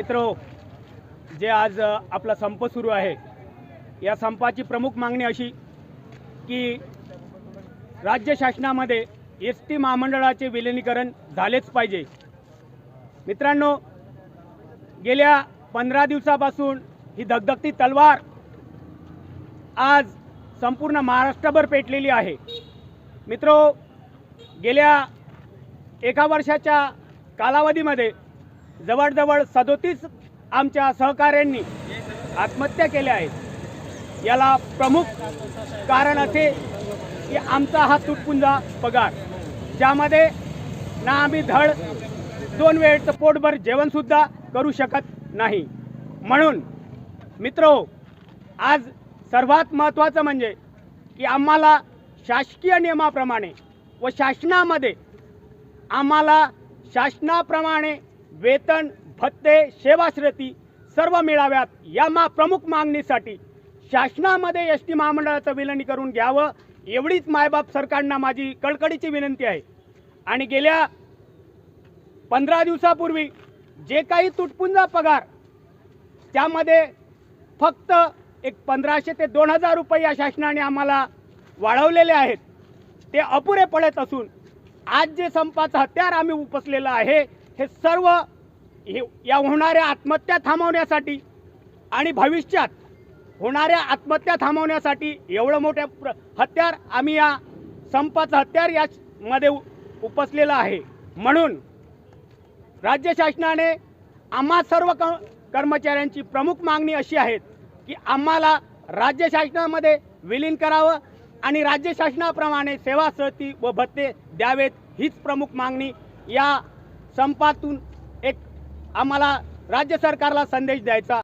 मित्र हो, जे आज आपला संप सुरू आहे या संपाची प्रमुख मागणी अशी की राज्य शासनामध्ये एस टी महामंडळाचे विलिनीकरण झालेच पाहिजे. मित्रांनो गेल्या पंधरा दिवसापासून ही धगधगती तलवार आज संपूर्ण महाराष्ट्रभर पेटलेली आहे. मित्रो हो, गेल्या एका वर्षाच्या कालावधीमध्ये जवळजवळ सदोतीस आमच्या सहकाऱ्यांनी आत्महत्या केल्या आहेत. याला प्रमुख कारण असे की आमचा हा तुटपुंजा पगार ज्यामध्ये ना आम्ही धड दोन वेळचं पोटभर जेवणसुद्धा करू शकत नाही. म्हणून मित्र आज सर्वात महत्त्वाचं म्हणजे की आम्हाला शासकीय नियमाप्रमाणे व शासनामध्ये आम्हाला शासनाप्रमाणे वेतन भत्ते सेवाश्रेती सर्व मिळाव्यात या मा प्रमुख मागणीसाठी शासनामध्ये एस टी महामंडळाचं करून घ्यावं एवढीच मायबाप सरकारना माझी कडकडीची विनंती आहे. आणि गेल्या पंधरा दिवसापूर्वी जे काही तुटपुंजा पगार त्यामध्ये फक्त एक पंधराशे ते दोन हजार रुपये या शासनाने आम्हाला वाढवलेले आहेत. ते अपुरे पडत असून आज जे संपाचं हत्यार आम्ही उपसलेलं आहे हे सर्व हे या होणाऱ्या आत्महत्या थांबवण्यासाठी आणि भविष्यात होणाऱ्या आत्महत्या थांबवण्यासाठी एवढं मोठ्या प्र हत्यार आम्ही या संपाचं हत्यार यामध्ये उपसलेलं आहे. म्हणून राज्य शासनाने आम्हा सर्व क कर्मचाऱ्यांची प्रमुख मागणी अशी आहे की आम्हाला राज्य शासनामध्ये विलीन करावं आणि राज्य शासनाप्रमाणे सेवासती व भत्ते द्यावेत हीच प्रमुख मागणी या संपातून एक आम्हाला राज्य सरकारला संदेश द्यायचा.